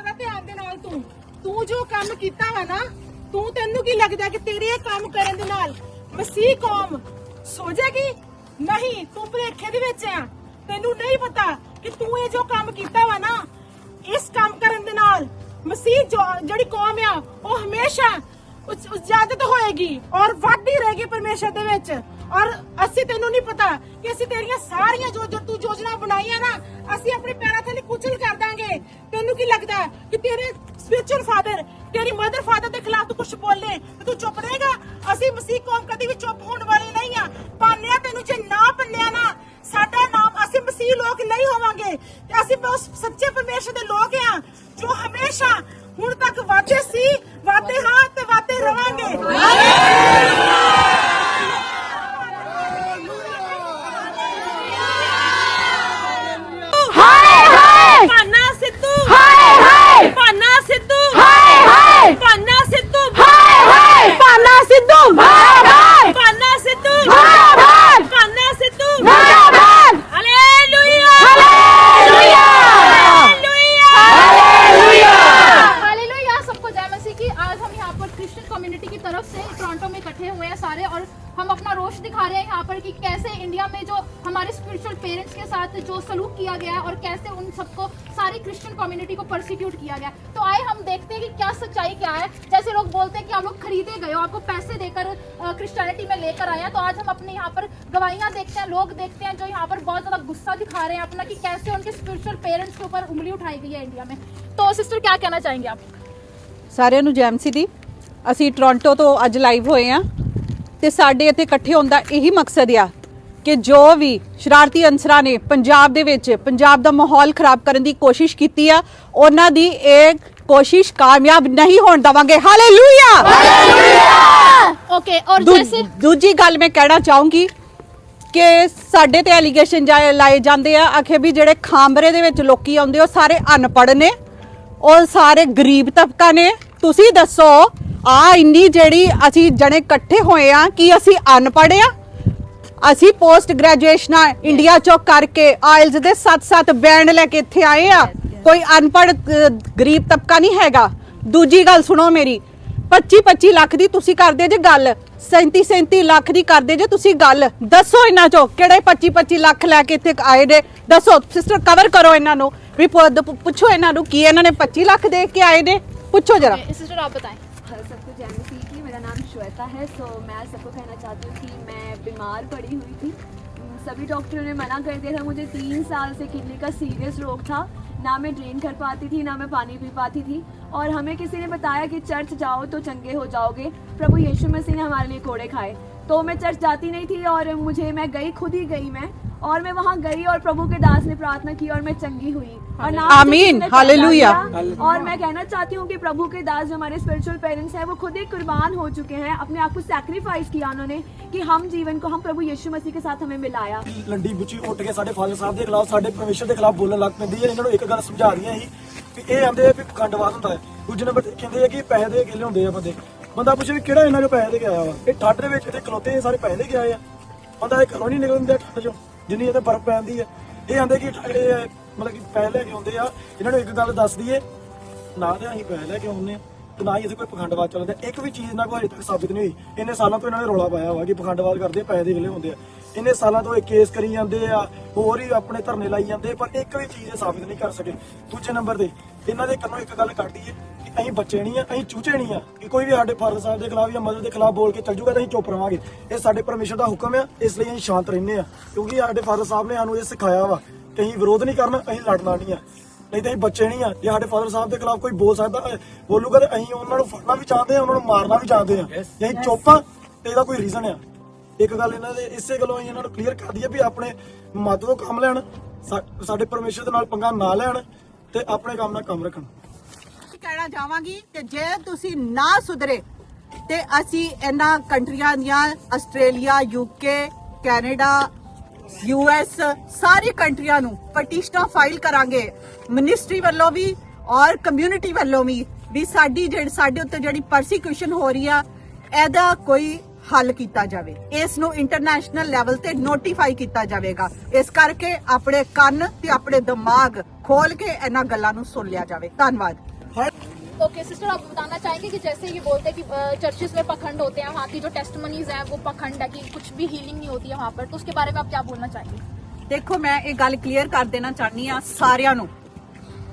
ਜਰਾ ਧਿਆਨ ਦੇ ਨਾਲ ਤੂੰ। ਤੂੰ ਜੋ ਕੰਮ ਕੀਤਾ ਵਾ ਨਾ, ਤੂੰ ਤੈਨੂੰ ਕੀ ਲੱਗਦਾ ਕਿ ਤੇਰੇ ਇਹ ਕੰਮ ਕਰਨ ਦੇ ਨਾਲ ਵਸੀ ਕੌਮ ਸੋ ਜਾਏਗੀ? ਨਹੀਂ, ਤੂੰ ਭਲੇਖੇ ਦੇ ਵਿੱਚ ਆ। ਤੈਨੂੰ ਨਹੀਂ ਪਤਾ ਕਿ ਤੂੰ ਇਹ ਜੋ ਕੰਮ ਕੀਤਾ ਵਾ ਨਾ, ਇਸ ਕੰਮ ਕਰਨ ਦੇ ਨਾਲ ਮਸੀਹ ਜਿਹੜੀ ਕੌਮ ਆ, ਉਹ ਹਮੇਸ਼ਾ ਉਸ ਉਜਾਦਤ ਹੋਏਗੀ ਔਰ ਵਾਢੀ ਰਹੇਗੀ ਪਰਮੇਸ਼ਰ ਦੇ ਵਿੱਚ। ਔਰ ਅਸੀਂ ਤੈਨੂੰ ਨਹੀਂ ਪਤਾ ਕਿ ਅਸੀਂ ਤੇਰੀਆਂ ਸਾਰੀਆਂ ਜੋ ਜੋ ਤੂੰ ਯੋਜਨਾ ਬਣਾਈਆਂ ਨਾ, ਅਸੀਂ ਆਪਣੇ ਪੈਰਾਂ ਥੱਲੇ ਤੈਨੂੰ ਕੀ ਲੱਗਦਾ ਕਿ ਤੇਰੇ ਸਪਿਰਚੁਅਲ ਫਾਦਰ ਤੇਰੀ ਮਦਰ ਫਾਦਰ ਦੇ ਖਿਲਾਫ ਤੂੰ ਕੁਝ ਬੋਲੇ ਤੇ ਤੂੰ ਚੁੱਪ ਰਹੇਗਾ? ਅਸੀਂ ਮਸੀਹ ਕੌਮ ਕਦੀ ਵੀ ਚੁੱਪ ਹੋਣ ਵਾਲੀ ਨਹੀਂ ਆ। ਪਾਨਿਆ ਤੈਨੂੰ ਜੇ ਨਾ ਪੰਨਿਆ ਨਾ, ਸਾਡਾ ਨਾਮ ਅਸੀਂ ਮਸੀਹ ਲੋਕ ਨਹੀਂ ਹੋਵਾਂਗੇ। ਤੇ ਅਸੀਂ ਬਹੁਤ ਸੱਚੇ ਪਰਮੇਸ਼ਰ ਦੇ ਲੋਕ ਆ, ਜੋ ਹਮੇਸ਼ਾ ਹੁਣ ਤੱਕ ਵਾਦੇ ਸੀ ਵਾਦੇ ਹਾਂ ਤੇ ਵਾਦੇ ਰਵਾਂਗੇ। लोग देखते हैं जो यहाँ पर बहुत ज़्यादा गुस्सा दिखा रहे हैं अपना कि कैसे उनके स्पिरिचुअल पेरेंट्स के ऊपर उंगली उठाई गई है इंडिया में तो सिस्टर क्या कहना चाहेंगे आप ਸਾਰਿਆਂ ਨੂੰ ਜੈਮ ਸਿਟੀ ਅਸੀਂ ਟੋਰਾਂਟੋ ਤੋਂ ਅੱਜ ਲਾਈਵ ਹੋਏ ਆ ਤੇ ਸਾਡੇ ਇੱਥੇ ਇਕੱਠੇ ਹੋਣ ਦਾ ਇਹੀ ਮਕਸਦ ਆ ਕਿ ਜੋ ਵੀ ਸ਼ਰਾਰਤੀ ਅਨਸਰਾਂ ਨੇ ਪੰਜਾਬ ਦੇ ਵਿੱਚ ਪੰਜਾਬ ਦਾ ਮਾਹੌਲ ਖਰਾਬ ਕਰਨ ਦੀ ਕੋਸ਼ਿਸ਼ ਕੀਤੀ ਆ ਉਹਨਾਂ ਦੀ ਇਹ ਕੋਸ਼ਿਸ਼ ਕਾਮਯਾਬ ਨਹੀਂ ਹੋਣ ਦਵਾਂਗੇ ਹਾਲੇਲੂਇਆ ओके और ਦੂ- जैसे ਦੂਜੀ ਗੱਲ ਮੈਂ ਕਹਿਣਾ ਚਾਹੂੰਗੀ ਕਿ ਸਾਡੇ ਤੇ ਐਲੀਗੇਸ਼ਨ ਲਾਏ ਜਾਂਦੇ ਆ ਆਖੇ ਵੀ ਜਿਹੜੇ ਖਾਂਬਰੇ ਦੇ ਵਿੱਚ ਲੋਕੀ ਆਉਂਦੇ ਉਹ ਸਾਰੇ ਅਨਪੜ੍ਹ ਨੇ ਉਹ ਸਾਰੇ ਗਰੀਬ ਤਬਕਾ ਨੇ। ਤੁਸੀਂ ਦੱਸੋ ਆ ਇੰਨੀ ਜਿਹੜੀ ਅਸੀਂ ਜਣੇ ਇਕੱਠੇ ਹੋਏ ਆ ਕੀ ਅਸੀਂ ਅਨਪੜ੍ਹ ਆ? ਅਸੀਂ ਪੋਸਟ ਗ੍ਰੈਜੂਏਸ਼ਨਾਂ ਇੰਡੀਆ ਚੋਂ ਕਰਕੇ ਆਇਲਸ ਦੇ 7-7 ਬੈਂਡ ਲੈ ਕੇ ਇੱਥੇ ਆਏ ਆ। ਕੋਈ ਅਨਪੜ੍ਹ ਅ, ਗਰੀਬ ਤਬਕਾ ਨਹੀਂ ਹੈਗਾ। ਦੂਜੀ ਗੱਲ ਸੁਣੋ ਮੇਰੀ 25-25 ਲੱਖ ਦੀ ਤੁਸੀਂ ਕਰਦੇ ਜੇ ਗੱਲ। 37-37 ਲੱਖ ਦੀ ਕਰਦੇ ਜੇ ਤੁਸੀਂ ਗੱਲ ਦੱਸੋ ਇਹਨਾਂ ਚੋਂ ਕਿਹੜੇ 25-25 ਲੱਖ ਲੈ ਕੇ ਇੱਥੇ ਆਏ ਨੇ ਦੱਸੋ ਸਿਸਟਰ ਕਵਰ ਕਰੋ ਇਹਨਾਂ ਨੂੰ ਵੀ ਪੁ- ਦ- ਪੁੱਛੋ ਇਹਨਾਂ ਨੂੰ ਕੀ ਇਹਨਾਂ ਨੇ 25 ਲੱਖ ਦੇ ਕੇ ਆਏ ਨੇ ਪੁੱਛੋ ਜਰਾ सिस्टर आप बताएं सबको जय मसीह की मेरा नाम श्वेता है सो मैं सबको कहना चाहती हूँ कि मैं बीमार पड़ी हुई थी उम, सभी डॉक्टरों ने मना कर दिया था मुझे तीन साल से किडनी का सीरियस रोग था ना मैं ड्रेन कर पाती थी, ना मैं पानी पी पाती थी। और हमें किसी ने बताया कि चर्च जाओ तो चंगे हो जाओगे। प्रभु यीशु मसीह ने हमारे लिए कोड़े खाए। तो मैं चर्च जाती नहीं थी और मुझे, मैं गई, खुद ही गई मैं। और मैं वहाँ गई और प्रभु के दास ने प्रार्थना की और मैं चंगी हुई और ना मुझे आमीन, किसी ने पैसा हालेलुया। दिया। और मैं कहना चाहती हूँ कि प्रभु के दास जो हमारे स्पिरिचुअल पेरेंट्स हैं वो खुद ही कुर्बान हो चुके हैं अपने आप को सैक्रिफाइस किया उन्होंने कि हम जीवन को हम प्रभु यीशु मसीह के साथ हमें मिलाया ਲੰਡੀ ਬੁੱਚੀ ਉੱਠ ਕੇ ਸਾਡੇ ਫਾਦਰ ਸਾਹਿਬ ਦੇ ਖਿਲਾਫ ਸਾਡੇ ਪਰਮੇਸ਼ਰ ਦੇ ਖਿਲਾਫ ਬੋਲਣ ਲੱਗ ਪੈਂਦੀ ਹੈ ਇਹਨਾਂ ਨੂੰ ਇੱਕ ਗੱਲ ਸਮਝਾ ਰਹੀਆਂ ਸੀ ਕਿ ਇਹ ਆਂਦੇ ਆ ਵੀ ਖੰਡਵਾਦ ਹੁੰਦਾ ਹੈ ਦੂਜੇ ਨੰਬਰ ਤੇ ਕਹਿੰਦੇ ਆ ਕਿ ਪੈਸੇ ਦੇ ਕੇ ਲਿਆਉਂਦੇ ਆ ਬੰਦੇ ਬੰਦਾ ਪੁੱਛੇ ਵੀ ਕਿਹੜਾ ਇਹਨਾਂ ਨੂੰ ਪੈਸੇ ਦੇ ਕੇ ਆਇਆ ਵਾ ਇਹ ਠੱਡ ਦੇ ਵਿੱਚ ਇੱਥੇ ਖਲੋਤੇ ਇਹ ਸਾਰੇ ਪੈਸੇ ਦੇ ਕੇ ਆਏ ਆ ਬੰਦਾ ਇਹ ਘਰੋਂ ਨਹੀਂ ਨਿਕਲਦਾ ਠੱਡ ਚੋਂ ਜਿੰਨੀ ਇਹਦੇ ਬਰਫ਼ ਪੈਂਦੀ ਹੈ। ਇਹ ਆਂਦੇ ਕਿ ਇਹ ਮਤਲਬ ਕਿ ਪੈ ਲੈ ਕੇ ਆਉਂਦੇ ਆ। ਇਹਨਾਂ ਨੂੰ ਇੱਕ ਗੱਲ ਦੱਸ ਦਈਏ, ਨਾ ਤਾਂ ਅਸੀਂ ਪੈ ਲੈ ਕੇ ਆਉਂਦੇ ਆ ਤੇ ਨਾ ਹੀ ਅਸੀਂ ਕੋਈ ਪਖੰਡਵਾਦ ਚੱਲਦਾ। ਇੱਕ ਵੀ ਚੀਜ਼ ਨਾ ਕੋਈ ਹਜੇ ਤੱਕ ਸਾਬਿਤ ਨਹੀਂ ਹੋਈ। ਇੰਨੇ ਸਾਲਾਂ ਤੋਂ ਇਹਨਾਂ ਨੇ ਰੌਲਾ ਪਾਇਆ ਹੋਇਆ ਕਿ ਪਖੰਡਵਾਦ ਕਰਦੇ ਪੈਸੇ ਦੇ ਵੇਲੇ ਹੁੰਦੇ ਆ। ਇੰਨੇ ਸਾਲਾਂ ਤੋਂ ਇਹ ਕੇਸ ਕਰੀ ਜਾਂਦੇ ਆ, ਹੋਰ ਹੀ ਆਪਣੇ ਧਰਨੇ ਲਾਈ ਜਾਂਦੇ ਪਰ ਇੱਕ ਵੀ ਚੀਜ਼ ਇਹ ਸਾਬਿਤ ਨਹੀਂ ਕਰ ਸਕੇ। ਦੂਜੇ ਨੰਬਰ ਤੇ ਇਹਨਾਂ ਦੇ ਕੰਨੋਂ ਇੱਕ ਗੱਲ ਕੱਢੀ ਹੈ ਕਿ ਅਸੀਂ ਬੱਚੇ ਨਹੀਂ ਆ ਅਸੀਂ ਚੂਚੇ ਨਹੀਂ ਆ ਕਿ ਕੋਈ ਵੀ ਸਾਡੇ ਫਾਦਰ ਸਾਹਿਬ ਦੇ ਖਿਲਾਫ ਜਾਂ ਮਦਰ ਦੇ ਖਿਲਾਫ ਬੋਲ ਕੇ ਚੱਲ ਜੂਗਾ ਤਾਂ ਅਸੀਂ ਚੁੱਪ ਰਵਾਂਗੇ। ਇਹ ਸਾਡੇ ਪਰਮੇਸ਼ਰ ਦਾ ਹੁਕਮ ਆ ਇਸ ਲਈ ਅਸੀਂ ਸ਼ਾਂਤ ਰਹਿੰਦੇ ਆ। ਕਿਉਂਕਿ ਸਾਡੇ ਫਾਦਰ ਸਾਹਿਬ ਨੇ ਸਾਨੂੰ ਇਹ ਸਿਖਾਇਆ ਵਾ ਕਿ ਅਸੀਂ ਵਿਰੋਧ ਨਹੀਂ ਕਰਨਾ ਅਸੀਂ ਲੜਨਾ ਨਹੀਂ ਆ। ਨਹੀਂ ਤਾਂ ਅਸੀਂ ਬੱਚੇ ਨਹੀਂ ਆ ਜੇ ਸਾਡੇ ਫਾਦਰ ਸਾਹਿਬ ਦੇ ਖਿਲਾਫ ਕੋਈ ਬੋਲ ਸਕਦਾ ਬੋਲੂਗਾ ਤੇ ਅਸੀਂ ਉਹਨਾਂ ਨੂੰ ਫੜਨਾ ਵੀ ਚਾਹਦੇ ਆ ਉਹਨਾਂ ਨੂੰ ਮਾਰਨਾ ਵੀ ਚਾਹਦੇ ਆ। ਜੇ ਅਸੀਂ ਚੁੱਪ ਆ ਤੇ ਇਹਦਾ ਕੋਈ ਰੀਜ਼ਨ ਆ। ਇੱਕ ਗੱਲ ਇਹਨਾਂ ਦੇ ਇਸੇ ਗੱਲੋਂ ਅਸੀਂ ਇਹਨਾਂ ਨੂੰ ਕਲੀਅਰ ਕਰ ਦਈਏ ਵੀ ਆਪਣੇ ਮੱਤ ਤੋਂ ਕੰਮ ਲੈਣ ਸਾਡੇ ਪਰਮੇਸ਼ਰ ਦੇ ਨਾਲ ਪੰਗਾ ਨਾ ਲੈਣ ਤੇ ਆਪਣੇ ਕੰਮ ਨਾਲ ਕੰਮ ਰੱਖਣ। ਕਹਿਣਾ ਚਾਹਾਂਗੀ ਕਿ ਜੇ ਤੁਸੀਂ ਨਾ ਸੁਧਰੇ, ਤੇ ਅਸੀਂ ਇਹਨਾਂ ਕੰਟਰੀਆਂ ਦੀਆਂ, ਆਸਟ੍ਰੇਲੀਆ ਯੂਕੇ ਕੈਨੇਡਾ ਯੂਐਸ ਸਾਰੀ ਕੰਟਰੀਆਂ ਨੂੰ ਪਟੀਸ਼ਨਾਂ ਫਾਈਲ ਕਰਾਂਗੇ। ਮਿਨਿਸਟਰੀ ਵੱਲੋਂ ਵੀ ਔਰ ਕਮਿਊਨਿਟੀ ਵੱਲੋਂ ਵੀ ਵੀ ਸਾਡੀ ਜਿਹੜੀ ਸਾਡੇ ਉੱਤੇ ਜਿਹੜੀ ਪਰਸੀਕਿਊਸ਼ਨ ਹੋ ਰਹੀ ਆ, ਇਹਦਾ ਕੋਈ ਹੱਲ ਕੀਤਾ ਜਾਵੇ ਇਸ ਨੂੰ ਇੰਟਰਨੈਸ਼ਨਲ ਲੈਵਲ ਤੇ ਨੋਟੀਫਾਈ ਕੀਤਾ ਜਾਵੇਗਾ ਇਸ ਕਰਕੇ ਆਪਣੇ ਕੰਨ ਤੇ ਆਪਣੇ ਦਿਮਾਗ ਖੋਲ ਕੇ ਇਹਨਾਂ ਗੱਲਾਂ ਨੂੰ ਸੁਣ ਲਿਆ ਜਾਵੇ ਧੰਨਵਾਦ ओके सिस्टर आप बताना चाहेंगे कि जैसे ये बोलते हैं कि चर्चेस में पखंड होते हैं वहाँ की जो टेस्टमनीज है वो पखंड है कि कुछ भी हीलिंग नहीं होती है वहाँ पर तो उसके बारे में आप क्या बोलना चाहेंगे ਦੇਖੋ ਮੈਂ ਇਹ ਗੱਲ ਕਲੀਅਰ ਕਰ ਦੇਣਾ ਚਾਹਨੀ ਆ ਸਾਰਿਆਂ ਨੂੰ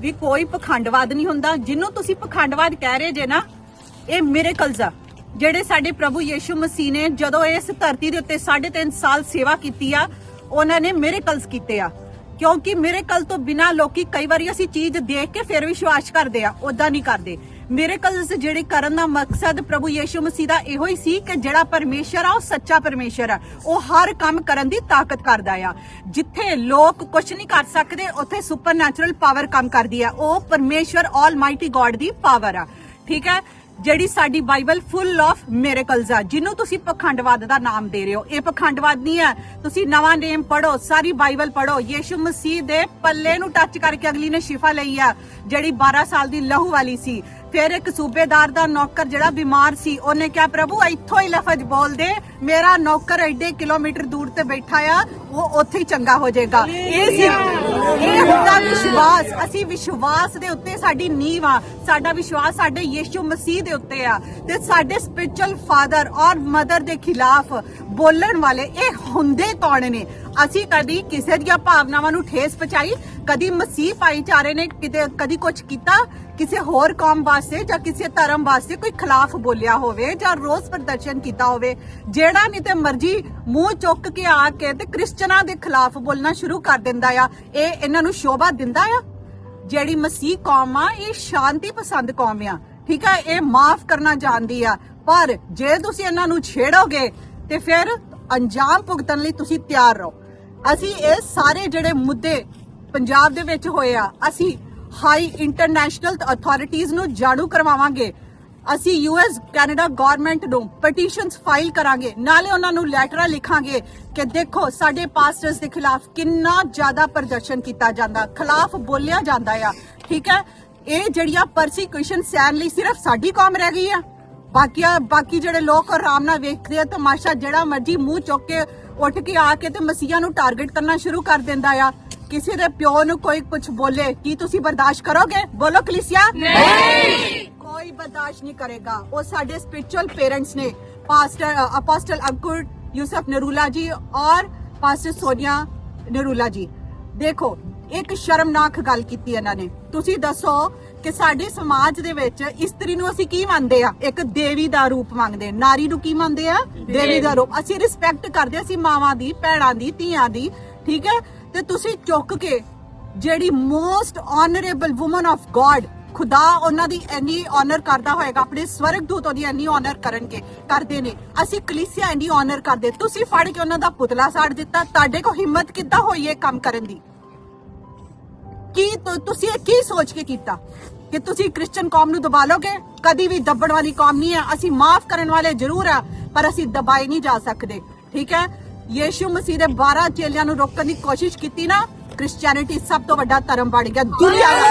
ਵੀ ਕੋਈ ਪਖੰਡਵਾਦ ਨਹੀਂ ਹੁੰਦਾ ਜਿਹਨੂੰ ਤੁਸੀਂ ਪਖੰਡਵਾਦ ਕਹਿ ਰਹੇ ਜੇ ਨਾ ਇਹ ਮਿਰੇਕਲਸ ਆ ਜਿਹੜੇ ਸਾਡੇ ਪ੍ਰਭੂ ਯੀਸ਼ੂ ਮਸੀਹ ਨੇ ਜਦੋਂ ਇਸ ਧਰਤੀ ਦੇ ਉੱਤੇ 3.5 ਸਾਲ ਸੇਵਾ ਕੀਤੀ ਆ, ਉਹਨਾਂ ਨੇ ਮਿਰੇਕਲਸ ਕੀਤੇ ਆ। ਕਿਉਂਕਿ ਮਿਰੇਕਲ ਤੋਂ ਬਿਨਾ ਲੋਕੀ ਕਈ ਵਾਰੀ ਅਸੀਂ ਚੀਜ਼ ਦੇਖ ਕੇ ਫਿਰ ਵਿਸ਼ਵਾਸ ਕਰਦੇ ਆ ਉਦਾਂ ਨਹੀਂ ਕਰਦੇ। ਮਿਰੇਕਲਸ ਜਿਹੜੇ ਕਰਨ ਦਾ ਮਕਸਦ ਪ੍ਰਭੂ ਯੀਸ਼ੂ ਮਸੀਹ ਦਾ ਇਹੋ ਹੀ ਸੀ ਕਿ ਜਿਹੜਾ ਪਰਮੇਸ਼ਰ ਆ, ਉਹ ਸੱਚਾ ਪਰਮੇਸ਼ਰ ਆ। ਉਹ ਹਰ ਕੰਮ ਕਰਨ ਦੀ ਤਾਕਤ ਕਰਦਾ ਆ। ਜਿੱਥੇ ਲੋਕ ਕੁਝ ਨਹੀਂ ਕਰ ਸਕਦੇ, ਉੱਥੇ ਸੁਪਰਨੈਚੁਰਲ ਪਾਵਰ ਕੰਮ ਕਰਦੀ ਆ। ਉਹ ਪਰਮੇਸ਼ਰ ਆਲਮਾਈਟੀ ਗੋਡ ਦੀ ਪਾਵਰ ਆ। ਠੀਕ ਹੈ? ਜਿਹੜੀ ਸਾਡੀ ਬਾਈਬਲ ਫੁੱਲ ਆਫ ਮਿਰੇਕਲਸ ਆ, ਜਿਹਨੂੰ ਤੁਸੀਂ ਪਖੰਡਵਾਦ ਦਾ ਨਾਮ ਦੇ ਰਹੇ ਹੋ। ਇਹ ਪਖੰਡਵਾਦ ਨਹੀਂ ਹੈ। ਤੁਸੀਂ ਨਵਾਂ ਨੇਮ ਪੜੋ ਸਾਰੀ ਬਾਈਬਲ ਪੜੋ ਯੀਸ਼ੂ ਮਸੀਹ ਦੇ ਪੱਲੇ ਨੂੰ ਟੱਚ ਕਰਕੇ ਅਗਲੀ ਨੇ ਸ਼ਿਫਾ ਲਈ ਆ, ਜਿਹੜੀ 12 ਸਾਲ ਦੀ ਲਹੂ ਵਾਲੀ ਸੀ। ਫਿਰ ਇੱਕ ਸੂਬੇਦਾਰ ਦਾ ਨੌਕਰ ਜਿਹੜਾ ਬਿਮਾਰ ਸੀ ਉਹਨੇ ਕਿਹਾ ਪ੍ਰਭੂ ਇੱਥੋਂ ਹੀ ਲਫ਼ਜ਼ ਬੋਲ ਦੇ ਮੇਰਾ ਨੌਕਰ ਐਡੇ ਕਿਲੋਮੀਟਰ ਦੂਰ ਤੇ ਬੈਠਾ ਆ ਉਹ ਉੱਥੇ ਹੀ ਚੰਗਾ ਹੋ ਜਾਏਗਾ। ਇਹ ਸੀ ਇਹ ਹੁੰਦਾ ਵਿਸ਼ਵਾਸ ਅਸੀਂ ਵਿਸ਼ਵਾਸ ਦੇ ਉੱਤੇ ਸਾਡੀ ਨੀਂਹ ਆ ਸਾਡਾ ਵਿਸ਼ਵਾਸ ਸਾਡੇ ਯੀਸ਼ੂ ਮਸੀਹ ਦੇ ਉੱਤੇ ਆ ਤੇ ਸਾਡੇ ਸਪਿਰਚੁਅਲ ਫਾਦਰ ਔਰ ਮਦਰ ਦੇ ਖਿਲਾਫ ਬੋਲਣ ਵਾਲੇ ਇਹ ਹੁੰਦੇ ਕੌਣ ਨੇ? ਅਸੀਂ ਕਦੀ ਕਿਸੇ ਦੀਆਂ ਭਾਵਨਾਵਾਂ ਨੂੰ ਠੇਸ ਪਹੁੰਚਾਈ ਕਦੀ ਮਸੀਹ ਭਾਈਚਾਰੇ ਨੇ ਕਿਤੇ ਕਦੀ ਕੁਝ ਕੀਤਾ ਕਿਸੇ ਹੋਰ ਕੌਮ ਵਾਸਤੇ ਜਾਂ ਕਿਸੇ ਧਰਮ ਵਾਸਤੇ ਕੋਈ ਖਿਲਾਫ ਬੋਲਿਆ ਹੋਵੇ ਜਾਂ ਰੋਸ ਪ੍ਰਦਰਸ਼ਨ ਕੀਤਾ ਹੋਵੇ, ਜਿਹੜਾ ਨਹੀਂ ਤੇ ਮਰਜ਼ੀ ਮੂੰਹ ਚੁੱਕ ਕੇ ਆ ਕੇ ਤੇ ਕ੍ਰਿਸਚਨਾਂ ਦੇ ਖਿਲਾਫ ਬੋਲਣਾ ਸ਼ੁਰੂ ਕਰ ਦਿੰਦਾ ਆ। ਇਹ ਇਹਨਾਂ ਨੂੰ ਸ਼ੋਭਾ ਦਿੰਦਾ ਆ? ਜਿਹੜੀ ਮਸੀਹ ਕੌਮ ਆ, ਇਹ ਸ਼ਾਂਤੀ ਪਸੰਦ ਕੌਮ ਆ। ਠੀਕ ਆ, ਇਹ ਮਾਫ ਕਰਨਾ ਜਾਣਦੀ ਆ। ਪਰ ਜੇ ਤੁਸੀਂ ਇਹਨਾਂ ਨੂੰ ਛੇੜੋਗੇ, ਤੇ ਫਿਰ ਅੰਜਾਮ ਭੁਗਤਣ ਲਈ ਤੁਸੀਂ ਤਿਆਰ ਰਹੋ। ਅਸੀਂ ਇਹ ਸਾਰੇ ਜਿਹੜੇ ਮੁੱਦੇ ਪੰਜਾਬ ਦੇ ਵਿੱਚ ਹੋਏ ਆ, ਅਸੀਂ ਹਾਈ ਇੰਟਰਨੈਸ਼ਨਲ ਅਥਾਰਟੀਆਂ ਨੂੰ ਜਾਣੂ ਕਰਵਾਵਾਂਗੇ। ਅਸੀਂ ਯੂਐਸ ਕੈਨੇਡਾ ਗਵਰਨਮੈਂਟ ਨੂੰ ਪਟੀਸ਼ਨਸ ਫਾਈਲ ਕਰਾਂਗੇ। ਨਾਲੇ ਉਹਨਾਂ ਨੂੰ ਲੈਟਰਾਂ ਲਿਖਾਂਗੇ ਕਿ ਦੇਖੋ, ਸਾਡੇ ਪਾਸਟਰਸ ਦੇ ਖਿਲਾਫ ਕਿੰਨਾ ਜ਼ਿਆਦਾ ਪ੍ਰਦਰਸ਼ਨ ਕੀਤਾ ਜਾਂਦਾ। ਖਿਲਾਫ ਬੋਲਿਆ ਜਾਂਦਾ ਆ, ਠੀਕ ਹੈ? ਇਹ ਜਿਹੜੀਆਂ ਪਰਸੀਕਿਊਸ਼ਨ ਸਹਿਣ ਲਈ ਸਿਰਫ ਸਾਡੀ ਕੌਮ ਰਹਿ ਗਈ ਆ। ਬਾਕੀ ਬਾਕੀ ਜਿਹੜੇ ਲੋਕ ਆਰਾਮ ਨਾਲ ਵੇਖਦੇ ਆ, ਤਮਾਸ਼ਾ ਜਿਹੜਾ ਮਰਜ਼ੀ ਮੂੰਹ ਚੁੱਕ ਕੇ ਉੱਠ ਕੇ ਆ ਕੇ ਤੇ ਮਸੀਹਾ ਨੂੰ ਟਾਰਗੇਟ ਕਰਨਾ ਸ਼ੁਰੂ ਕਰ ਦਿੰਦਾ ਆ। ਕਿਸੇ ਦੇ ਪਿਓ ਨੂੰ ਕੋਈ ਕੁਝ ਬੋਲੇ ਕੀ ਤੁਸੀਂ ਬਰਦਾਸ਼ਤ ਕਰੋਗੇ? ਬੋਲੋ ਕਲੀਸਿਆ। ਨਹੀਂ! ਕੋਈ ਬਰਦਾਸ਼ਤ ਨਹੀਂ ਕਰੇਗਾ। ਉਹ ਸਾਡੇ ਸਪਿਰਚੁਅਲ ਪੇਰੈਂਟਸ ਨੇ ਪਾਸਟਰ ਅਪੋਸਟਲ ਅੰਕੁਰ ਯੂਸਫ ਨਰੂਲਾ ਜੀ ਔਰ ਪਾਸਟਰ ਸੋਨੀਆ ਨਰੂਲਾ ਜੀ। ਦੇਖੋ ਇੱਕ ਸ਼ਰਮਨਾਕ ਗੱਲ ਕੀਤੀ ਇਹਨਾਂ ਨੇ। ਤੁਸੀਂ ਦੱਸੋ ਕਿ ਸਾਡੇ ਸਮਾਜ ਦੇ ਵਿੱਚ ਇਸਤਰੀ ਨੂੰ ਅਸੀਂ ਕੀ ਮੰਨਦੇ ਆ? ਇੱਕ ਦੇਵੀ ਦਾ ਰੂਪ ਮੰਨਦੇ ਨਾਰੀ ਨੂੰ ਕੀ ਮੰਨਦੇ ਆ? ਦੇਵੀ ਦਾ ਰੂਪ। ਅਸੀਂ ਰਿਸਪੈਕਟ ਕਰਦੇ ਅਸੀਂ ਮਾਵਾਂ ਦੀ ਭੈਣਾਂ ਦੀ ਧੀਆਂ ਦੀ। ਠੀਕ ਹੈ? ਤੇ ਤੁਸੀਂ ਚੁੱਕ ਕੇ ਜਿਹੜੀ most honourable woman of God ਖੁਦਾ ਉਹਨਾਂ ਦੀ ਇੰਨੀ ਆਨਰ ਕਰਦਾ ਹੋਏਗਾ, ਆਪਣੇ ਸਵਰਗ ਉਹਦੀ ਇੰਨੀ ਆਨਰ ਕਰਨਗੇ, ਕਰਦੇ ਨੇ। ਅਸੀਂ ਕਲੀਸਿਆ ਇੰਨੀ ਆਨਰ ਕਰਦੇ। ਤੁਸੀਂ ਫੜ ਕੇ ਉਹਨਾਂ ਦਾ ਪੁਤਲਾ ਸਾੜ ਦਿੱਤਾ। ਤੁਹਾਡੇ ਕੋ ਹਿੰਮਤ ਕਿੱਦਾਂ ਹੋਈ ਇਹ ਕੰਮ ਕਰਨ ਦੀ? ਕੀ ਤੁਸੀਂ ਇਹ ਕੀ ਸੋਚ ਕੇ ਕੀਤਾ? ਕਿ ਤੁਸੀਂ ਕ੍ਰਿਸਚੀਅਨ ਕੌਮ ਨੂੰ ਦਬਾ ਲੋਗੇ? ਕਦੀ ਵੀ ਦੱਬਣ ਵਾਲੀ ਕੌਮ ਨਹੀਂ ਹੈ। ਅਸੀਂ ਮਾਫ ਕਰਨ ਵਾਲੇ ਜ਼ਰੂਰ ਆ, ਪਰ ਅਸੀਂ ਦਬਾਏ ਨਹੀਂ ਜਾ ਸਕਦੇ। ਠੀਕ ਹੈ? ਯੀਸ਼ੂ ਮਸੀਹ ਦੇ 12 ਚੇਲਿਆਂ ਨੂੰ ਰੋਕਣ ਦੀ ਕੋਸ਼ਿਸ਼ ਕੀਤੀ ਨਾ ਕ੍ਰਿਸਚੀਅਨਿਟੀ ਸਭ ਤੋਂ ਵੱਡਾ ਧਰਮ ਬਣ ਗਿਆ ਦੁਨੀਆ ਦਾ।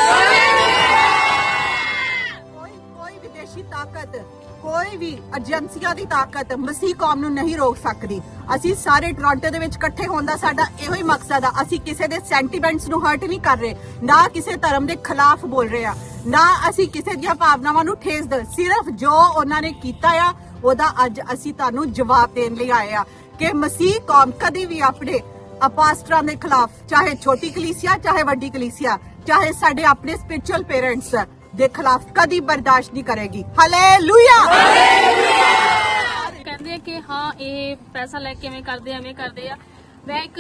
ਕੋਈ ਕੋਈ ਵਿਦੇਸ਼ੀ ਤਾਕਤ, ਕੋਈ ਵੀ ਏਜੰਸੀਆਂ ਦੀ ਤਾਕਤ ਮਸੀਹ ਕੌਮ ਨੂੰ ਨਹੀਂ ਰੋਕ ਸਕਦੀ। ਅਸੀਂ ਸਾਰੇ ਟੋਰਾਂਟੋ ਦੇ ਵਿੱਚ ਇਕੱਠੇ ਹੋਣ ਦਾ ਸਾਡਾ ਇਹੋ ਹੀ ਮਕਸਦ ਆ। ਅਸੀਂ ਕਿਸੇ ਦੇ ਸੈਂਟੀਮੈਂਟਸ ਨੂੰ ਹਰਟ ਨਹੀਂ ਕਰ ਰਹੇ, ਨਾ ਕਿਸੇ ਧਰਮ ਦੇ ਖਿਲਾਫ ਬੋਲ ਰਹੇ ਆ, ਨਾ ਅਸੀਂ ਕਿਸੇ ਦੀਆਂ ਭਾਵਨਾਵਾਂ ਨੂੰ ਠੇਸ ਦੇ ਸਿਰਫ ਜੋ ਉਹਨਾਂ ਨੇ ਕੀਤਾ ਆ, ਉਹਦਾ ਅੱਜ ਅਸੀਂ ਤੁਹਾਨੂੰ ਜਵਾਬ ਦੇਣ ਲਈ ਆਏ ਆ। ਕਿ ਮਸੀਹ ਕੌਮ ਕਦੀ ਵੀ ਆਪਣੇ ਅਪਾਸਟਰਾਂ ਦੇ ਖਿਲਾਫ, ਚਾਹੇ ਛੋਟੀ ਕਲੀਸਿਆ, ਚਾਹੇ ਵੱਡੀ ਕਲੀਸਿਆ, ਚਾਹੇ ਸਾਡੇ ਆਪਣੇ ਸਪਿਰਚੁਅਲ ਪੇਰੈਂਟਸ ਦੇ ਖਿਲਾਫ ਕਦੀ ਬਰਦਾਸ਼ਤ ਨਹੀਂ ਕਰੇਗੀ। ਹਾਲੇਲੂਇਆ ਕਹਿੰਦੇ ਆ ਕਿ ਹਾਂ, ਇਹ ਪੈਸਾ ਲੈ ਕੇ ਐਵੇਂ ਕਰਦੇ ਆ ਐਵੇਂ ਕਰਦੇ ਆ। ਮੈਂ ਇੱਕ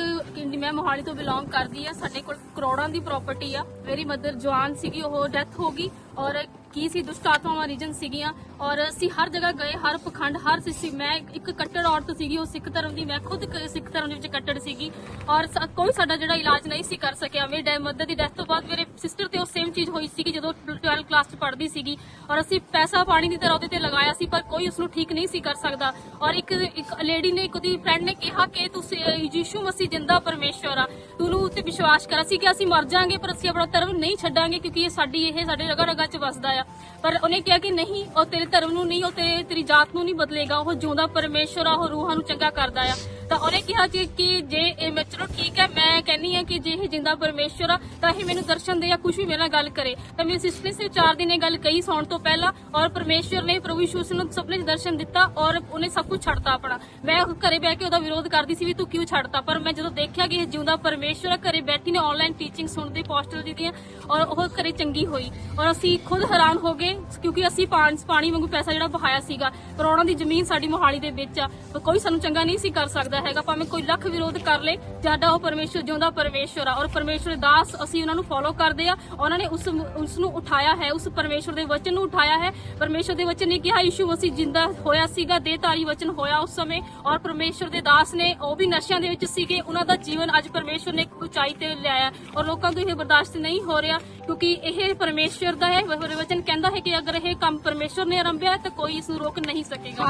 ਮੈਂ ਮੋਹਾਲੀ ਤੋਂ ਬਿਲੋਂਗ ਕਰਦੀ ਆ। ਸਾਡੇ ਕੋਲ ਕਰੋੜਾਂ ਦੀ ਪ੍ਰਾਪਰਟੀ ਆ। ਮੇਰੀ ਮਦਰ ਜਵਾਨ ਸੀਗੀ, ਉਹ ਡੈਥ ਹੋ ਗਈ। ਔਰ ਕੀ ਸੀ ਦੁਸ਼ਟ ਆਤਮਾਵਾਂ ਰੀਜਨ ਸੀਗੀਆਂ। ਔਰ ਅਸੀਂ ਹਰ ਜਗ੍ਹਾ ਗਏ ਹਰ ਪਖੰਡ ਹਰ ਸਿਸੀ ਮੈਂ ਇੱਕ ਕੱਟੜ ਔਰਤ ਸੀਗੀ ਉਹ ਸਿੱਖ ਧਰਮ ਦੀ ਮੈਂ ਖੁਦ ਸਿੱਖ ਧਰਮ ਦੇ ਵਿੱਚ ਕੱਟੜ ਸੀਗੀ। ਔਰ ਕੋਈ ਸਾਡਾ ਜਿਹੜਾ ਇਲਾਜ ਨਹੀਂ ਸੀ ਕਰ ਸਕਿਆ। ਮੇਰੀ ਡੈ ਮਦਰ ਦੀ ਡੈਥ ਤੋਂ ਬਾਅਦ ਮੇਰੇ ਸਿਸਟਰ ਤੇ ਉਹ ਸੇਮ ਚੀਜ਼ ਹੋਈ ਸੀਗੀ ਜਦੋਂ 12 ਕਲਾਸ ਚ ਪੜ੍ਹਦੀ ਸੀਗੀ। ਔਰ ਅਸੀਂ ਪੈਸਾ ਪਾਣੀ ਦੀ ਤਰ੍ਹਾਂ ਉਹਦੇ ਤੇ ਲਗਾਇਆ ਸੀ ਪਰ ਕੋਈ ਉਸ ਨੂੰ ਠੀਕ ਨਹੀਂ ਸੀ ਕਰ ਸਕਦਾ। ਔਰ ਇੱਕ ਇੱਕ ਲੇਡੀ ਨੇ ਇੱਕ ਉਹਦੀ ਫਰੈਂਡ ਨੇ ਕਿਹਾ ਕਿ ਤੁਸੀਂ ਅਹ, ਯੀਸ਼ੂ ਮਸੀਹ ਜਿੰਦਾ ਪਰਮੇਸ਼ਵਰ ਆ। ਤੂੰ ਉੱਤੇ ਵਿਸ਼ਵਾਸ ਕਰ ਅਸੀਂ ਕਿ ਅਸੀਂ ਮਰ ਜਾਾਂਗੇ, ਪਰ ਅਸੀਂ ਆਪਣਾ ਧਰਮ ਨਹੀਂ ਛੱਡਾਂਗੇ ਕਿਉਂਕਿ ਇਹ ਸਾਡੀ, ਇਹ ਸਾਡੇ ਰਗਾ ਰਗਾ ਚ ਵਸਦਾ ਆ। ਪਰ ਉਹਨੇ ਕਿਹਾ ਕਿ ਨਹੀਂ, ਉਹ ਤੇਰੇ ਧਰਮ ਨੂੰ ਨਹੀਂ, ਉਹ ਤੇਰੇ, ਤੇਰੀ ਜਾਤ ਨੂੰ ਨਹੀਂ ਬਦਲੇਗਾ। ਉਹ ਜਿਉਂਦਾ ਪਰਮੇਸ਼ਵਰ ਆ, ਉਹ ਰੂਹਾਂ ਨੂੰ ਚੰਗਾ ਕਰਦਾ ਆ। ਤਾਂ ਉਹਨੇ ਕਿਹਾ ਕਿ ਕਿ ਜੇ ਇਹ ਮੈਂ ਚਲੋ ਠੀਕ ਹੈ ਮੈਂ ਕਹਿੰਨੀ ਆ ਕਿ ਜੇ ਇਹ ਜਿੰਦਾ ਪਰਮੇਸ਼ਵਰ ਆ ਤਾਂ ਇਹ ਮੈਨੂੰ ਦਰਸ਼ਨ ਦੇ ਜਾਂ ਕੁਝ ਵੀ ਮੇਰੇ ਨਾਲ ਗੱਲ ਕਰੇ। ਤਾਂ ਮੇਰੀ ਸਿਸਟਰ ਨੇ ਸਿਰਫ ਚਾਰ ਦਿਨ ਇਹ ਗੱਲ ਕਹੀ ਸੌਣ ਤੋਂ ਪਹਿਲਾਂ ਔਰ ਪਰਮੇਸ਼ਵਰ ਨੇ ਪ੍ਰਭੂ ਯਿਸੂ ਮਸੀਹ ਨੂੰ ਸੁਪਨੇ 'ਚ ਦਰਸ਼ਨ ਦਿੱਤਾ ਔਰ ਉਹਨੇ ਸਭ ਕੁਝ ਛੱਡਤਾ ਆਪਣਾ। ਮੈਂ ਘਰੇ ਬਹਿ ਕੇ ਉਹਦਾ ਵਿਰੋਧ ਕਰਦੀ ਸੀ ਵੀ ਤੂੰ ਕਿਉਂ ਛੱਡਤਾ? ਪਰ ਮੈਂ ਜਦੋਂ ਦੇਖਿਆ ਕਿ ਇਹ ਜਿਉਂਦਾ ਪਰਮੇਸ਼ਵਰ ਆ, ਘਰੇ ਬੈਠੀ ਨੇ ਆਨਲਾਈਨ ਟੀਚਿੰਗ ਸੁਣਦੇ ਪੋਸਟਲ ਜੀ ਦੀਆਂ ਔਰ ਉਹ ਘਰੇ ਚੰਗੀ ਹੋਈ। ਔਰ ਅਸੀਂ ਖੁਦ ਹੈਰਾਨ ਹੋ ਗਏ ਕਿਉਂਕਿ ਅਸੀਂ ਪਾਣੀ ਪਾਣੀ ਵਾਂਗੂ ਪੈਸਾ ਜਿਹੜਾ ਬਹਾਇਆ ਸੀਗਾ ਕਰੋੜਾਂ ਦੀ ਜ਼ਮੀਨ ਸਾਡੀ ਮੋਹਾਲੀ ਦੇ ਵਿੱਚ ਆ। ਕੋਈ ਸਾਨੂੰ ਚੰਗਾ ਨਹੀਂ ਸੀ ਕਰ ਸਕਦਾ। ਹੈਗਾ, ਭਾਵੇਂ ਕੋਈ ਲੱਖ ਵਿਰੋਧ ਕਰ ਲੇ, ਸਾਡਾ ਉਹ ਪਰਮੇਸ਼ਵਰ ਜਿਉਂਦਾ ਪਰਮੇਸ਼ਵਰ ਆ। ਔਰ ਪਰਮੇਸ਼ਵਰ ਦਾਸ ਅਸੀਂ ਉਹਨਾਂ ਨੂੰ ਫੋਲੋ ਕਰਦੇ ਆ। ਉਹਨਾਂ ਨੇ ਉਸ ਉਸ ਨੂੰ ਉਠਾਇਆ ਹੈ, ਉਸ ਪਰਮੇਸ਼ਵਰ ਦੇ ਵਚਨ ਨੂੰ ਉਠਾਇਆ ਹੈ। ਪਰਮੇਸ਼ਵਰ ਦੇ ਵਚਨ ਨੇ ਕਿਹਾ, ਯਿਸੂ ਮਸੀਹ ਜਿੰਦਾ ਹੋਇਆ ਸੀਗਾ, ਦੇਹਧਾਰੀ ਵਚਨ ਹੋਇਆ ਉਸ ਸਮੇਂ। ਔਰ ਪਰਮੇਸ਼ਵਰ ਦੇ ਦਾਸ ਨੇ, ਉਹ ਵੀ ਨਸ਼ਿਆਂ ਦੇ ਵਿੱਚ ਸੀਗੇ। ਉਹਨਾਂ ਦਾ ਜੀਵਨ ਅੱਜ ਪਰਮੇਸ਼ਵਰ ਨੇ ਉਚਾਈ ਤੇ ਲਿਆਇਆ। ਔਰ ਲੋਕਾਂ ਤੋਂ ਇਹ ਬਰਦਾਸ਼ਤ ਨਹੀਂ ਹੋ ਰਿਹਾ, ਕਿਉਂਕਿ ਇਹ ਪਰਮੇਸ਼ਵਰ ਦਾ ਹੈ। ਵ- ਵਚਨ ਕਹਿੰਦਾ ਹੈ ਕਿ ਅਗਰ ਇਹ ਕੰਮ ਪਰਮੇਸ਼ਵਰ ਨੇ ਆਰੰਭਿਆ, ਤਾਂ ਕੋਈ ਇਸ ਨੂੰ ਰੋਕ ਨਹੀਂ ਸਕੇਗਾ।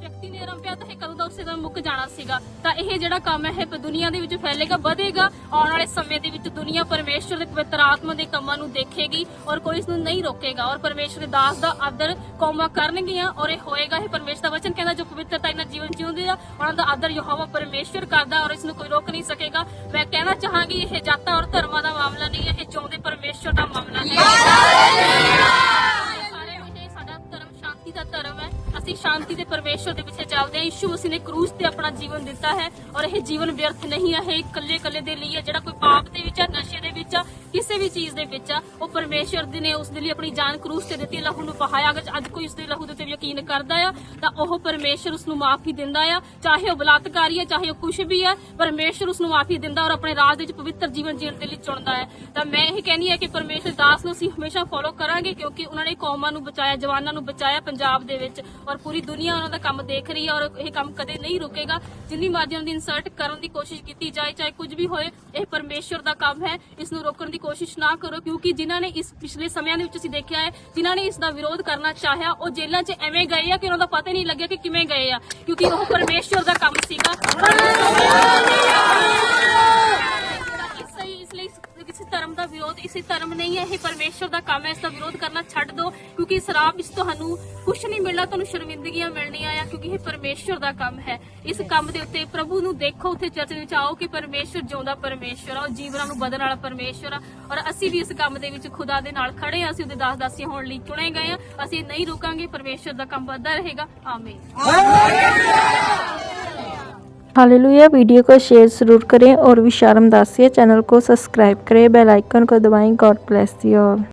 ਵਿਅਕਤੀ ਨੇ ਆਰੰਭਿਆ ਤਾਂ ਇਹ ਕਦੋਂ ਦਾ ਉਸੇ ਦਾ ਮੁੱਕ ਜਾਣਾ ਸੀਗਾ? ਤਾਂ ਇਹ ਜਿਹੜਾ ਕੰਮ ਹੈ, ਇਹ ਦੁਨੀਆ ਦੇ ਵਿੱਚ ਫੈਲੇਗਾ, ਵਧੇਗਾ। ਆਉਣ ਵਾਲੇ ਸਮੇਂ ਦੇ ਵਿੱਚ ਦੁਨੀਆ ਪਰਮੇਸ਼ਵਰ ਦੇ ਪਵਿੱਤਰ ਆਤਮਾ ਦੇ ਕੰਮਾਂ ਨੂੰ ਦੇਖੇਗੀ ਔਰ ਕੋਈ ਇਸ ਨੂੰ ਨਹੀਂ ਰੋਕੇਗਾ। ਔਰ ਪਰਮੇਸ਼ਵਰ ਦੇ ਦਾਸ ਦਾ ਆਦਰ ਕੌਮਾਂ ਕਰਨਗੀਆਂ ਔਰ ਇਹ ਹੋਏਗਾ। ਇਹ ਪਰਮੇਸ਼ਵਰ ਦਾ ਵਚਨ ਕਹਿੰਦਾ, ਜੋ ਪਵਿੱਤਰਤਾ ਨਾਲ ਜੀਵਨ ਜਿਉਂਦੇ ਆ, ਉਹਨਾਂ ਦਾ ਆਦਰ ਯਹੋਵਾ ਪਰਮੇਸ਼ਵਰ ਕਰਦਾ ਔਰ ਇਸ ਨੂੰ ਕੋਈ ਰੋਕ ਨਹੀਂ ਸਕੇਗਾ। ਮੈਂ ਕਹਿਣਾ ਚਾਹਾਂਗੀ, ਇਹ ਜਾਤਾਂ ਔਰ ਧਰਮਾਂ ਦਾ ਮਾਮਲਾ ਨਹੀਂ ਹੈ ਇਹ ਜਿਉਂਦੇ ਪਰਮੇਸ਼ਵਰ ਦਾ ਮਾਮਲਾ ਹੈ ਅਸੀਂ ਸ਼ਾਂਤੀ ਦੇ ਪਰਮੇਸ਼ਵਰ ਦੇ ਪਿੱਛੇ ਚੱਲਦੇ ਹਾਂ ਯਿਸੂ ਮਸੀਹ ਨੇ ਕਰੂਸ ਤੇ ਆਪਣਾ ਜੀਵਨ ਦਿੱਤਾ ਹੈ ਔਰ ਇਹ ਜੀਵਨ ਵਿਅਰਥ ਨਹੀਂ ਹੈ ਇਹ ਇਕੱਲੇ ਇਕੱਲੇ ਦੇ ਲਈ ਹੈ ਜਿਹੜਾ ਕੋਈ ਪਾਪ ਦੇ ਵਿੱਚ ਆ, ਨਸ਼ੇ ਦੇ ਵਿੱਚ ਆ ਕਿਸੇ ਵੀ ਚੀਜ਼ ਦੇ ਵਿੱਚ ਆ ਉਹ ਪਰਮੇਸ਼ਵਰ ਦੀ ਨੇ ਉਸ ਦੇ ਲਈ ਆਪਣੀ ਜਾਨ ਕਰੂਸ ਤੇ ਦਿੱਤੀ। ਲਹੂ ਨੂੰ ਬਹਾਇਆ ਅਗਰ ਅੱਜ ਕੋਈ ਉਸ ਦੇ ਲਹੂ ਦੇ ਉੱਤੇ ਯਕੀਨ ਕਰਦਾ ਆ, ਤਾਂ ਉਹ ਪਰਮੇਸ਼ਵਰ ਉਸ ਨੂੰ ਮਾਫੀ ਦਿੰਦਾ ਆ। ਚਾਹੇ ਉਹ ਬਲਾਤਕਾਰੀ ਹੈ ਚਾਹੇ ਉਹ ਕੁਝ ਵੀ ਹੈ ਪਰਮੇਸ਼ਵਰ ਉਸ ਨੂੰ ਮਾਫੀ ਦਿੰਦਾ ਔਰ ਆਪਣੇ ਰਾਜ ਦੇ ਵਿੱਚ ਪਵਿੱਤਰ ਜੀਵਨ ਜੀਣ ਦੇ ਲਈ ਚੁਣਦਾ ਹੈ ਤਾਂ ਮੈਂ ਇਹ ਕਹਿੰਦੀ ਹਾਂ ਕਿ ਪਰਮੇਸ਼ਵਰ ਦਾਸ ਨੂੰ ਅਸੀਂ ਹਮੇਸ਼ਾ ਫੋਲੋ ਕਰਾਂਗੇ ਕਿਉਂਕਿ ਉਹਨਾਂ ਨੇ ਕੌਮਾਂ ਨੂੰ ਬਚਾਇਆ, ਜਵਾਨਾਂ ਨੂੰ ਬਚਾਇਆ ਪੰਜਾਬ ਦੇ ਵਿੱਚ ਔਰ ਪੂਰੀ ਦੁਨੀਆ ਉਹਨਾਂ ਦਾ ਕੰਮ ਦੇਖ ਰਹੀ ਹੈ ਔਰ ਇਹ ਕੰਮ ਕਦੇ ਨਹੀਂ ਰੁਕੇਗਾ। ਜਿੰਨੀ ਮਰਜ਼ੀ ਉਹਨਾਂ ਦੀ ਇਨਸਰਟ ਕਰਨ ਦੀ ਕੋਸ਼ਿਸ਼ ਕੀਤੀ ਜਾਏ, ਚਾਹੇ ਕੁਝ ਵੀ ਹੋਏ, ਇਹ ਪਰਮੇਸ਼ਵਰ ਦਾ ਕੰਮ ਹੈ। ਇਸ ਨੂੰ ਰੋਕਣ ਦੀ ਕੋਸ਼ਿਸ਼ ਨਾ ਕਰੋ, ਕਿਉਂਕਿ ਜਿਨ੍ਹਾਂ ਨੇ ਇਸ ਪਿਛਲੇ ਸਮਿਆਂ ਦੇ ਵਿੱਚ ਅਸੀਂ ਦੇਖਿਆ ਹੈ, ਜਿਨ੍ਹਾਂ ਨੇ ਇਸ ਦਾ ਵਿਰੋਧ ਕਰਨਾ ਚਾਹਿਆ, ਉਹ ਜੇਲ੍ਹਾਂ 'ਚ ਐਵੇਂ ਗਏ ਆ ਕਿ ਉਹਨਾਂ ਦਾ ਪਤਾ ਹੀ ਨਹੀਂ ਲੱਗਿਆ ਕਿ ਕਿਵੇਂ ਗਏ ਆ, ਕਿਉਂਕਿ ਉਹ ਪਰਮੇਸ਼ਵਰ ਦਾ ਕੰਮ ਸੀਗਾ ਇਸ ਲਈ ਇਸ ਲਈ ਕਿਸੇ ਧਰਮ ਦਾ ਵਿਰੋਧ ਇਸੇ ਧਰਮ ਨਹੀਂ ਹੈ, ਇਹ ਪਰਮੇਸ਼ਵਰ ਦਾ ਕੰਮ ਹੈ, ਇਸ ਦਾ ਵਿਰੋਧ ਕਰਨਾ ਛੱਡ ਦਿਓ, ਕਿਉਂਕਿ ਇਸ ਰਾਹ ਵਿੱਚ ਤੁਹਾਨੂੰ ਕੁਝ ਨਹੀਂ ਮਿਲਣਾ, ਤੁਹਾਨੂੰ ਸ਼ਰਮਿੰਦਗੀਆਂ ਮਿਲਣੀਆਂ ਆ, ਕਿਉਂਕਿ ਇਹ ਪਰਮੇਸ਼ਵਰ ਦਾ ਕੰਮ ਹੈ। ਇਸ ਕੰਮ ਦੇ ਉੱਤੇ ਪ੍ਰਭੂ ਨੂੰ ਦੇਖੋ, ਉੱਥੇ ਚਰਚ ਵਿੱਚ ਆਓ ਕਿ ਪਰਮੇਸ਼ਵਰ ਜਿਉਂਦਾ ਪਰਮੇਸ਼ਵਰ ਆ, ਉਹ ਜੀਵਨਾਂ ਨੂੰ ਬਦਲਣ ਵਾਲਾ ਪਰਮੇਸ਼ਵਰ ਆ, ਔਰ ਅਸੀਂ ਵੀ ਇਸ ਕੰਮ ਦੇ ਵਿੱਚ ਖੁਦਾ ਦੇ ਨਾਲ ਖੜੇ ਆ, ਅਸੀਂ ਉਹਦੇ ਦਾਸ ਦਾਸੀਆਂ ਹੋਣ ਲਈ ਚੁਣੇ ਗਏ ਆ, ਅਸੀਂ ਨਹੀਂ ਰੁਕਾਂਗੇ, ਪਰਮੇਸ਼ਵਰ ਦਾ ਕੰਮ ਵੱਧਦਾ ਰਹੇਗਾ। ਆਮੀਨ। हालेलुया वीडियो को शेयर ज़रूर करें और विशारम दासिया चैनल को सब्सक्राइब करें बेल आइकन को दबाएं गॉड ब्लेस यू ऑल